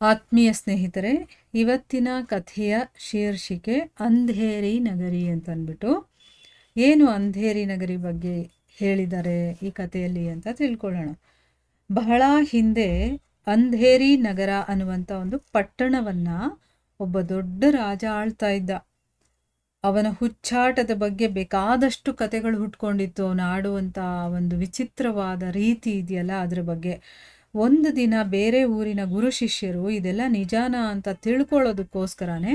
ಆತ್ಮೀಯ ಸ್ನೇಹಿತರೆ, ಇವತ್ತಿನ ಕಥೆಯ ಶೀರ್ಷಿಕೆ ಅಂಧೇರಿ ನಗರಿ ಅಂತ ಅಂದ್ಬಿಟ್ಟು ಏನು ಅಂಧೇರಿ ನಗರಿ ಬಗ್ಗೆ ಹೇಳಿದ್ದಾರೆ ಈ ಕಥೆಯಲ್ಲಿ ಅಂತ ತಿಳ್ಕೊಳ್ಳೋಣ. ಬಹಳ ಹಿಂದೆ ಅಂಧೇರಿ ನಗರ ಅನ್ನುವಂಥ ಒಂದು ಪಟ್ಟಣವನ್ನು ಒಬ್ಬ ದೊಡ್ಡ ರಾಜ ಆಳ್ತಾ ಇದ್ದ. ಅವನ ಹುಚ್ಚಾಟದ ಬಗ್ಗೆ ಬೇಕಾದಷ್ಟು ಕತೆಗಳು ಹುಟ್ಕೊಂಡಿತ್ತು. ಅವನು ಆಡುವಂಥ ಒಂದು ವಿಚಿತ್ರವಾದ ರೀತಿ ಇದೆಯಲ್ಲ ಅದ್ರ ಬಗ್ಗೆ. ಒಂದು ದಿನ ಬೇರೆ ಊರಿನ ಗುರು ಶಿಷ್ಯರು ಇದೆಲ್ಲ ನಿಜಾನ ಅಂತ ತಿಳ್ಕೊಳ್ಳೋದಕ್ಕೋಸ್ಕರನೇ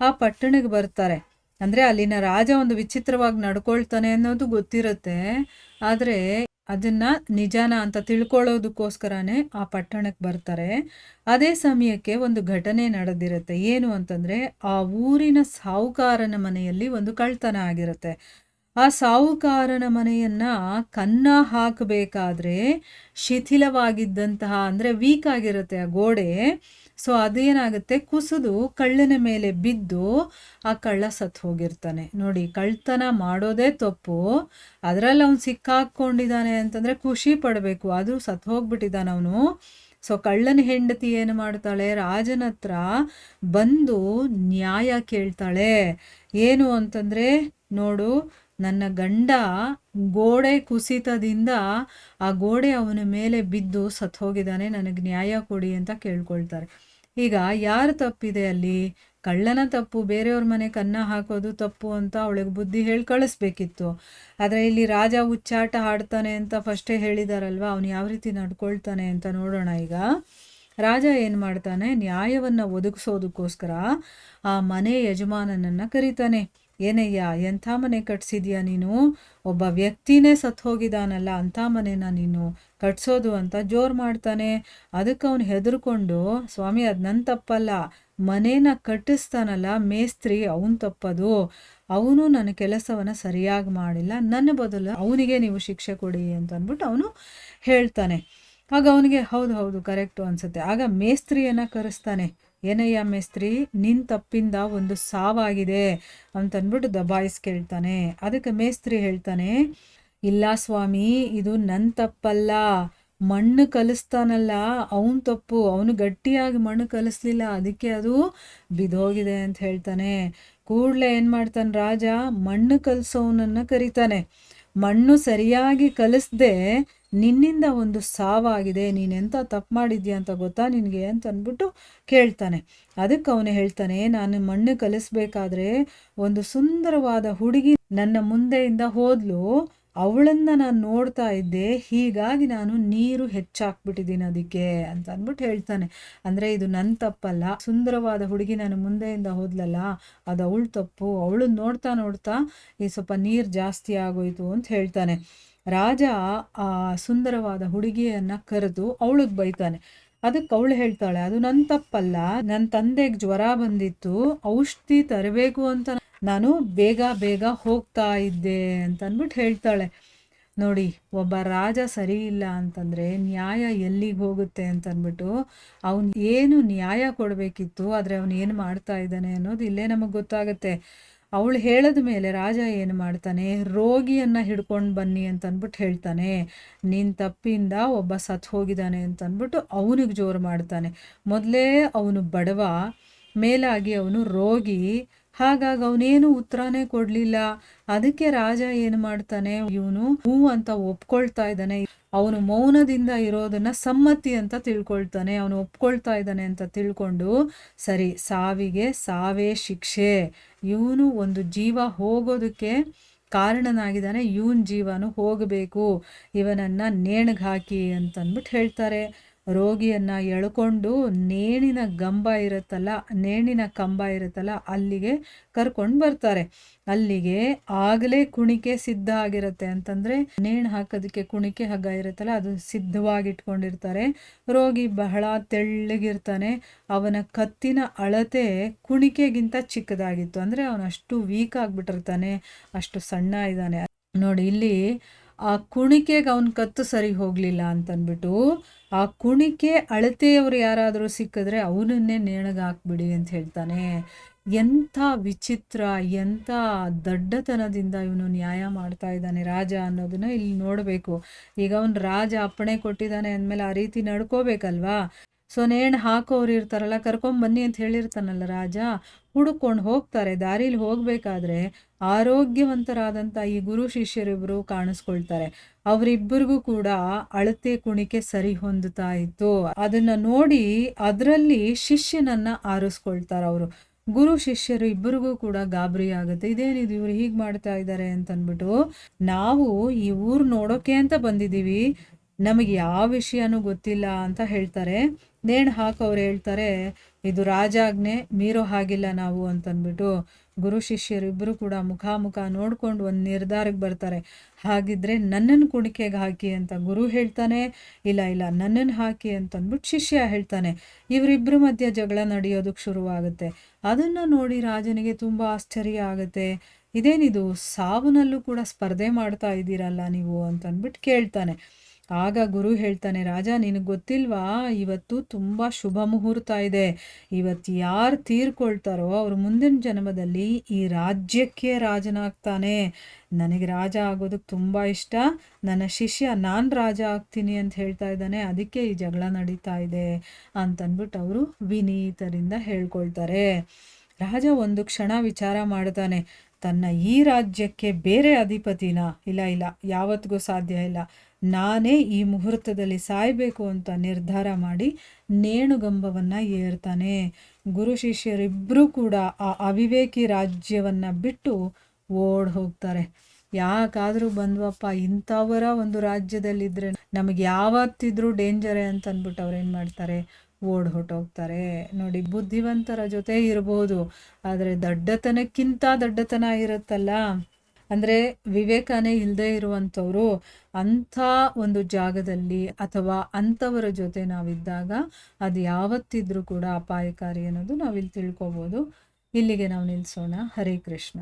ಆ ಪಟ್ಟಣಕ್ಕೆ ಬರ್ತಾರೆ. ಅಂದರೆ ಅಲ್ಲಿನ ರಾಜ ಒಂದು ವಿಚಿತ್ರವಾಗಿ ನಡ್ಕೊಳ್ತಾನೆ ಅನ್ನೋದು ಗೊತ್ತಿರುತ್ತೆ. ಆದರೆ ಅದನ್ನ ನಿಜಾನ ಅಂತ ತಿಳ್ಕೊಳ್ಳೋದಕ್ಕೋಸ್ಕರನೇ ಆ ಪಟ್ಟಣಕ್ಕೆ ಬರ್ತಾರೆ. ಅದೇ ಸಮಯಕ್ಕೆ ಒಂದು ಘಟನೆ ನಡೆದಿರುತ್ತೆ. ಏನು ಅಂತಂದ್ರೆ ಆ ಊರಿನ ಸಾಹುಕಾರನ ಮನೆಯಲ್ಲಿ ಒಂದು ಕಳ್ತನ ಆಗಿರುತ್ತೆ. ಆ ಸಾಹುಕಾರನ ಮನೆಯನ್ನ ಕನ್ನ ಹಾಕಬೇಕಾದ್ರೆ ಶಿಥಿಲವಾಗಿದ್ದಂತಹ, ಅಂದ್ರೆ ವೀಕ್ ಆಗಿರುತ್ತೆ ಆ ಗೋಡೆ. ಸೊ ಅದೇನಾಗುತ್ತೆ? ಕುಸಿದು ಕಳ್ಳನ ಮೇಲೆ ಬಿದ್ದು ಆ ಕಳ್ಳ ಸತ್ತು ಹೋಗಿರ್ತಾನೆ. ನೋಡಿ ಕಳ್ತನ ಮಾಡೋದೇ ತಪ್ಪು. ಅದರಲ್ಲಿ ಅವನು ಸಿಕ್ಕಾಕೊಂಡಿದ್ದಾನೆ ಅಂತಂದ್ರೆ ಖುಷಿ ಪಡಬೇಕು. ಅದು ಸತ್ತು ಹೋಗ್ಬಿಟ್ಟಿದ್ದಾನೆ ಅವನು. ಸೊ ಕಳ್ಳನ ಹೆಂಡತಿ ಏನು ಮಾಡ್ತಾಳೆ? ರಾಜನ ಹತ್ರ ಬಂದು ನ್ಯಾಯ ಕೇಳ್ತಾಳೆ. ಏನು ಅಂತಂದ್ರೆ, ನೋಡು ನನ್ನ ಗಂಡ ಗೋಡೆ ಕುಸಿತದಿಂದ ಆ ಗೋಡೆ ಅವನ ಮೇಲೆ ಬಿದ್ದು ಸತ್ತು ಹೋಗಿದ್ದಾನೆ ನನಗೆ ನ್ಯಾಯ ಕೊಡಿ ಅಂತ ಕೇಳ್ಕೊಳ್ತಾರೆ. ಈಗ ಯಾರು ತಪ್ಪಿದೆ ಅಲ್ಲಿ? ಕಳ್ಳನ ತಪ್ಪು, ಬೇರೆಯವ್ರ ಮನೆ ಕನ್ನ ಹಾಕೋದು ತಪ್ಪು ಅಂತ ಅವಳಿಗೆ ಬುದ್ಧಿ ಹೇಳಿ ಕಳಿಸ್ಬೇಕಿತ್ತು. ಆದರೆ ಇಲ್ಲಿ ರಾಜ ಉಚ್ಚಾಟ ಹಾಡ್ತಾನೆ ಅಂತ ಫಸ್ಟೇ ಹೇಳಿದಾರಲ್ವ, ಅವನು ಯಾವ ರೀತಿ ನಡ್ಕೊಳ್ತಾನೆ ಅಂತ ನೋಡೋಣ ಈಗ. ರಾಜ ಏನು ಮಾಡ್ತಾನೆ, ನ್ಯಾಯವನ್ನು ಒದಗಿಸೋದಕ್ಕೋಸ್ಕರ ಆ ಮನೆ ಯಜಮಾನನನ್ನು ಕರೀತಾನೆ. ಏನಯ್ಯ, ಎಂಥ ಮನೆ ಕಟ್ಸಿದ್ಯಾ ನೀನು? ಒಬ್ಬ ವ್ಯಕ್ತಿನೇ ಸತ್ತು ಹೋಗಿದಾನಲ್ಲ ಅಂಥ ಮನೆನ ನೀನು ಕಟ್ಸೋದು ಅಂತ ಜೋರು ಮಾಡ್ತಾನೆ. ಅದಕ್ಕೆ ಅವನು ಹೆದರ್ಕೊಂಡು, ಸ್ವಾಮಿ, ಅದು ನನ್ನ ತಪ್ಪಲ್ಲ. ಮನೇನ ಕಟ್ಟಿಸ್ತಾನಲ್ಲ ಮೇಸ್ತ್ರಿ, ಅವನು ತಪ್ಪದು. ಅವನು ನನ್ನ ಕೆಲಸವನ್ನು ಸರಿಯಾಗಿ ಮಾಡಿಲ್ಲ. ನನ್ನ ಬದಲು ಅವನಿಗೆ ನೀವು ಶಿಕ್ಷೆ ಕೊಡಿ ಅಂತ ಅಂದ್ಬಿಟ್ಟು ಅವನು ಹೇಳ್ತಾನೆ. ಆಗ ಅವನಿಗೆ, ಹೌದು ಹೌದು, ಕರೆಕ್ಟು ಅನ್ಸುತ್ತೆ. ಆಗ ಮೇಸ್ತ್ರಿಯನ್ನು ಕರೆಸ್ತಾನೆ. ಏನಯ್ಯ ಮೇಸ್ತ್ರಿ, ನಿನ್ ತಪ್ಪಿಂದ ಒಂದು ಸಾವಾಗಿದೆ ಅಂತನ್ಬಿಟ್ಟು ದಬಾಯಿಸ್ ಕೇಳ್ತಾನೆ. ಅದಕ್ಕೆ ಮೇಸ್ತ್ರಿ ಹೇಳ್ತಾನೆ, ಇಲ್ಲ ಸ್ವಾಮಿ, ಇದು ನನ್ನ ತಪ್ಪಲ್ಲ. ಮಣ್ಣು ಕಲಿಸ್ತಾನಲ್ಲ, ಅವನ್ ತಪ್ಪು. ಅವನು ಗಟ್ಟಿಯಾಗಿ ಮಣ್ಣು ಕಲಿಸ್ಲಿಲ್ಲ. ಅದಕ್ಕೆ ಅದು ಬಿದೋಗಿದೆ ಅಂತ ಹೇಳ್ತಾನೆ. ಕೂಡಲೇ ಏನು ಮಾಡ್ತಾನೆ ರಾಜ? ಮಣ್ಣು ಕಲಿಸೋನನ್ನ ಕರೀತಾನೆ. ಮಣ್ಣು ಸರಿಯಾಗಿ ಕಲಿಸ್ದೆ ನಿನ್ನಿಂದ ಒಂದು ಸಾವಾಗಿದೆ, ನೀನೆಂತ ತಪ್ಪು ಮಾಡಿದ್ಯಾ ಅಂತ ಗೊತ್ತಾ ನಿನಗೆ ಅಂತ ಅಂದ್ಬಿಟ್ಟು ಕೇಳ್ತಾನೆ. ಅದಕ್ಕೆ ಅವನು ಹೇಳ್ತಾನೆ, ನಾನು ಮಣ್ಣು ಕಲಿಸ್ಬೇಕಾದ್ರೆ ಒಂದು ಸುಂದರವಾದ ಹುಡುಗಿ ನನ್ನ ಮುಂದೆಯಿಂದ ಹೋದ್ಲು ಅವಳನ್ನ ನಾನು ನೋಡ್ತಾ ಇದ್ದೆ, ಹೀಗಾಗಿ ನಾನು ನೀರು ಹೆಚ್ಚಾಕ್ಬಿಟ್ಟಿದ್ದೀನಿ ಅದಕ್ಕೆ ಅಂತ ಅಂದ್ಬಿಟ್ಟು ಹೇಳ್ತಾನೆ. ಅಂದರೆ ಇದು ನನ್ನ ತಪ್ಪಲ್ಲ, ಸುಂದರವಾದ ಹುಡುಗಿ ನಾನು ಮುಂದೆಯಿಂದ ಹೋದ್ಲಲ್ಲ, ಅದು ಅವಳು ತಪ್ಪು, ಅವಳು ನೋಡ್ತಾ ನೋಡ್ತಾ ಈ ಸ್ವಲ್ಪ ನೀರು ಜಾಸ್ತಿ ಆಗೋಯ್ತು ಅಂತ ಹೇಳ್ತಾನೆ. ರಾಜ ಆ ಸುಂದರವಾದ ಹುಡುಗಿಯನ್ನ ಕರೆದು ಅವಳಿಗೆ ಬೈತಾನೆ. ಅದಕ್ಕೆ ಅವಳು ಹೇಳ್ತಾಳೆ, ಅದು ನನ್ನ ತಪ್ಪಲ್ಲ ನನ್ನ ತಂದೆಗೆ ಜ್ವರ ಬಂದಿತ್ತು, ಔಷಧಿ ತರಬೇಕು ಅಂತ ನಾನು ಬೇಗ ಬೇಗ ಹೋಗ್ತಾ ಇದ್ದೆ ಅಂತ ಅಂದ್ಬಿಟ್ಟು ಹೇಳ್ತಾಳೆ. ನೋಡಿ, ಒಬ್ಬ ರಾಜ ಸರಿ ಇಲ್ಲ ಅಂತಂದರೆ ನ್ಯಾಯ ಎಲ್ಲಿಗೆ ಹೋಗುತ್ತೆ ಅಂತ ಅಂದ್ಬಿಟ್ಟು ಅವನು ಏನು ನ್ಯಾಯ ಕೊಡಬೇಕಿತ್ತು, ಆದರೆ ಅವನು ಏನು ಮಾಡ್ತಾ ಇದ್ದಾನೆ ಅನ್ನೋದು ಇಲ್ಲೇ ನಮಗೆ ಗೊತ್ತಾಗುತ್ತೆ. ಅವಳು ಹೇಳಿದ ಮೇಲೆ ರಾಜ ಏನು ಮಾಡ್ತಾನೆ, ರೋಗಿಯನ್ನು ಹಿಡ್ಕೊಂಡು ಬನ್ನಿ ಅಂತಂದ್ಬಿಟ್ಟು ಹೇಳ್ತಾನೆ. ನಿನ್ನ ತಪ್ಪಿಂದ ಒಬ್ಬ ಸತ್ತು ಹೋಗಿದ್ದಾನೆ ಅಂತಂದ್ಬಿಟ್ಟು ಅವನಿಗೆ ಜೋರು ಮಾಡ್ತಾನೆ. ಮೊದಲೇ ಅವನು ಬಡವ, ಮೇಲಾಗಿ ಅವನು ರೋಗಿ ಹಾಗಾಗಿ ಅವನೇನು ಉತ್ತರನೇ ಕೊಡಲಿಲ್ಲ. ಅದಕ್ಕೆ ರಾಜ ಏನು ಮಾಡ್ತಾನೆ? ಇವನು ಹೂ ಅಂತ ಒಪ್ಕೊಳ್ತಾ ಇದ್ದಾನೆ. ಅವನು ಮೌನದಿಂದ ಇರೋದನ್ನ ಸಮ್ಮತಿ ಅಂತ ತಿಳ್ಕೊಳ್ತಾನೆ. ಅವನು ಒಪ್ಕೊಳ್ತಾ ಇದ್ದಾನೆ ಅಂತ ತಿಳ್ಕೊಂಡು, ಸರಿ, ಸಾವಿಗೆ ಸಾವೇ ಶಿಕ್ಷೆ. ಇವನು ಒಂದು ಜೀವ ಹೋಗೋದಕ್ಕೆ ಕಾರಣನಾಗಿದ್ದಾನೆ. ಇವನ್ ಜೀವನು ಹೋಗಬೇಕು. ಇವನನ್ನ ನೇಣಿಗೆ ಹಾಕಿ ಅಂತಂದ್ಬಿಟ್ಟು ಹೇಳ್ತಾರೆ. ರೋಗಿಯನ್ನ ಎಳ್ಕೊಂಡು ನೇಣಿನ ಗಂಬ ಇರುತ್ತಲ್ಲ, ನೇಣಿನ ಕಂಬ ಇರುತ್ತಲ್ಲ, ಅಲ್ಲಿಗೆ ಕರ್ಕೊಂಡು ಬರ್ತಾರೆ. ಅಲ್ಲಿಗೆ ಆಗಲೇ ಕುಣಿಕೆ ಸಿದ್ಧ ಆಗಿರುತ್ತೆ ಅಂತಂದ್ರೆ ನೇಣು ಹಾಕೋದಕ್ಕೆ ಕುಣಿಕೆ ಹಗ್ಗ ಇರುತ್ತಲ್ಲ, ಅದು ಸಿದ್ಧವಾಗಿ ಇಟ್ಕೊಂಡಿರ್ತಾರೆ ರೋಗಿ ಬಹಳ ತೆಳ್ಳಗಿರ್ತಾನೆ, ಅವನ ಕತ್ತಿನ ಅಳತೆ ಕುಣಿಕೆಗಿಂತ ಚಿಕ್ಕದಾಗಿತ್ತು. ಅಂದ್ರೆ ಅವನಷ್ಟು ವೀಕ್ ಆಗ್ಬಿಟ್ಟಿರ್ತಾನೆ, ಅಷ್ಟು ಸಣ್ಣ ಇದ್ದಾನೆ. ನೋಡಿ, ಇಲ್ಲಿ ಆ ಕುಣಿಕೆಗೆ ಅವನ ಕತ್ತು ಸರಿ ಹೋಗಲಿಲ್ಲ ಅಂತಂದ್ಬಿಟ್ಟು ಆ ಕುಣಿಕೆ ಅಳತೆಯವರು ಯಾರಾದರೂ ಸಿಕ್ಕಿದ್ರೆ ಅವನನ್ನೇ ನೇಣಗಾಕ್ಬಿಡಿ ಅಂತ ಹೇಳ್ತಾನೆ. ಎಂಥ ವಿಚಿತ್ರ, ಎಂಥ ದಡ್ಡತನದಿಂದ ಇವನು ನ್ಯಾಯ ಮಾಡ್ತಾ ಇದ್ದಾನೆ ರಾಜ ಅನ್ನೋದನ್ನ ಇಲ್ಲಿ ನೋಡಬೇಕು. ಈಗ ಅವನು ರಾಜ ಅಪ್ಪಣೆ ಕೊಟ್ಟಿದ್ದಾನೆ ಅಂದಮೇಲೆ ಆ ರೀತಿ ನಡ್ಕೋಬೇಕಲ್ವಾ? ಸೊ ನೇಣು ಹಾಕೋರು ಇರ್ತಾರಲ್ಲ ಕರ್ಕೊಂಬನ್ನಿ ಅಂತ ಹೇಳಿರ್ತಾನಲ್ಲ ರಾಜ. ಹುಡುಕೊಂಡು ಹೋಗ್ತಾರೆ. ದಾರಿಲಿ ಹೋಗಬೇಕಾದ್ರೆ ಆರೋಗ್ಯವಂತರಾದಂಥ ಈ ಗುರು ಶಿಷ್ಯರಿಬ್ಬರು ಕಾಣಿಸ್ಕೊಳ್ತಾರೆ. ಅವರಿಬ್ಬರಿಗೂ ಕೂಡ ಅಳತೆ ಕುಣಿಕೆ ಸರಿ ಹೊಂದುತ್ತಾ ಇತ್ತು. ಅದನ್ನ ನೋಡಿ ಅದರಲ್ಲಿ ಶಿಷ್ಯನನ್ನ ಆರಿಸ್ಕೊಳ್ತಾರೆ ಅವರು. ಗುರು ಶಿಷ್ಯರು ಇಬ್ಬರಿಗೂ ಕೂಡ ಗಾಬರಿ ಆಗುತ್ತೆ. ಇದೇನಿದು ಇವ್ರು ಹೀಗೆ ಮಾಡ್ತಾ ಇದ್ದಾರೆ ಅಂತನ್ಬಿಟ್ಟು ನಾವು ಈ ಊರು ನೋಡೋಕೆ ಅಂತ ಬಂದಿದ್ದೀವಿ. ನಮಗೆ ಯಾವ ವಿಷಯನೂ ಗೊತ್ತಿಲ್ಲ ಅಂತ ಹೇಳ್ತಾರೆ. ನೇಣು ಹಾಕೋರು ಹೇಳ್ತಾರೆ, ಇದು ರಾಜಾಜ್ಞೆ, ಮೀರೋ ಹಾಗಿಲ್ಲ ನಾವು ಅಂತಂದ್ಬಿಟ್ಟು ಗುರು ಶಿಷ್ಯರಿಬ್ಬರು ಕೂಡ ಮುಖಾಮುಖ ನೋಡ್ಕೊಂಡು ಒಂದು ನಿರ್ಧಾರಕ್ಕೆ ಬರ್ತಾರೆ. ಹಾಗಿದ್ರೆ ನನ್ನನ್ನು ಕುಣಿಕೆಗೆ ಹಾಕಿ ಅಂತ ಗುರು ಹೇಳ್ತಾನೆ, ಇಲ್ಲ ಇಲ್ಲ ನನ್ನನ್ನು ಹಾಕಿ ಅಂತಂದ್ಬಿಟ್ಟು ಶಿಷ್ಯ ಹೇಳ್ತಾನೆ. ಇವರಿಬ್ಬರ ಮಧ್ಯೆ ಜಗಳ ನಡೆಯೋದಕ್ಕೆ ಶುರುವಾಗುತ್ತೆ. ಅದನ್ನು ನೋಡಿ ರಾಜನಿಗೆ ತುಂಬ ಆಶ್ಚರ್ಯ ಆಗುತ್ತೆ. ಇದೇನಿದು, ಸಾವನಲ್ಲೂ ಕೂಡ ಸ್ಪರ್ಧೆ ಮಾಡ್ತಾ ಇದ್ದೀರಲ್ಲ ನೀವು ಅಂತಂದ್ಬಿಟ್ಟು ಕೇಳ್ತಾನೆ. ಆಗ ಗುರು ಹೇಳ್ತಾನೆ, ರಾಜ, ನಿನಗೆ ಗೊತ್ತಿಲ್ವಾ? ಇವತ್ತು ತುಂಬ ಶುಭ ಮುಹೂರ್ತ ಇದೆ. ಇವತ್ತು ಯಾರು ತೀರ್ಕೊಳ್ತಾರೋ ಅವ್ರು ಮುಂದಿನ ಜನ್ಮದಲ್ಲಿ ಈ ರಾಜ್ಯಕ್ಕೆ ರಾಜನಾಗ್ತಾನೆ. ನನಗೆ ರಾಜ ಆಗೋದಕ್ಕೆ ತುಂಬ ಇಷ್ಟ. ನನ್ನ ಶಿಷ್ಯ ನಾನು ರಾಜ ಆಗ್ತೀನಿ ಅಂತ ಹೇಳ್ತಾ ಇದ್ದಾನೆ. ಅದಕ್ಕೆ ಈ ಜಗಳ ನಡೀತಾ ಇದೆ ಅಂತನ್ಬಿಟ್ಟು ಅವರು ವಿನೀತರಿಂದ ಹೇಳ್ಕೊಳ್ತಾರೆ. ರಾಜ ಒಂದು ಕ್ಷಣ ವಿಚಾರ ಮಾಡ್ತಾನೆ, ತನ್ನ ಈ ರಾಜ್ಯಕ್ಕೆ ಬೇರೆ ಅಧಿಪತಿನ? ಇಲ್ಲ ಇಲ್ಲ ಯಾವತ್ತಿಗೂ ಸಾಧ್ಯ ಇಲ್ಲ. ನಾನೇ ಈ ಮುಹೂರ್ತದಲ್ಲಿ ಸಾಯಬೇಕು ಅಂತ ನಿರ್ಧಾರ ಮಾಡಿ ನೇಣುಗಂಬವನ್ನು ಏರ್ತಾನೆ. ಗುರು ಶಿಷ್ಯರಿಬ್ಬರೂ ಕೂಡ ಆ ಅವಿವೇಕಿ ರಾಜ್ಯವನ್ನು ಬಿಟ್ಟು ಓಡ್ ಹೋಗ್ತಾರೆ. ಯಾಕಾದರೂ ಬಂದ್ವಪ್ಪ, ಇಂಥವರ ಒಂದು ರಾಜ್ಯದಲ್ಲಿದ್ದರೆ ನಮಗೆ ಯಾವತ್ತಿದ್ರೂ ಡೇಂಜರೇ ಅಂತ ಅಂದ್ಬಿಟ್ಟು ಅವ್ರು ಏನು ಮಾಡ್ತಾರೆ? ಓಡ್ ಹೊಟ್ಟೋಗ್ತಾರೆ ನೋಡಿ, ಬುದ್ಧಿವಂತರ ಜೊತೆ ಇರ್ಬೋದು, ಆದರೆ ದಡ್ಡತನಕ್ಕಿಂತ ದಡ್ಡತನ ಇರುತ್ತಲ್ಲ. ಅಂದರೆ ವಿವೇಕನೇ ಇಲ್ಲದೆ ಇರುವಂಥವ್ರು ಅಂಥ ಒಂದು ಜಾಗದಲ್ಲಿ ಅಥವಾ ಅಂಥವರ ಜೊತೆ ನಾವಿದ್ದಾಗ ಅದು ಯಾವತ್ತಿದ್ರೂ ಕೂಡ ಅಪಾಯಕಾರಿ ಅನ್ನೋದು ನಾವಿಲ್ಲಿ ತಿಳ್ಕೊಬೋದು. ಇಲ್ಲಿಗೆ ನಾವು ನಿಲ್ಲಿಸೋಣ ಹರೇ ಕೃಷ್ಣ.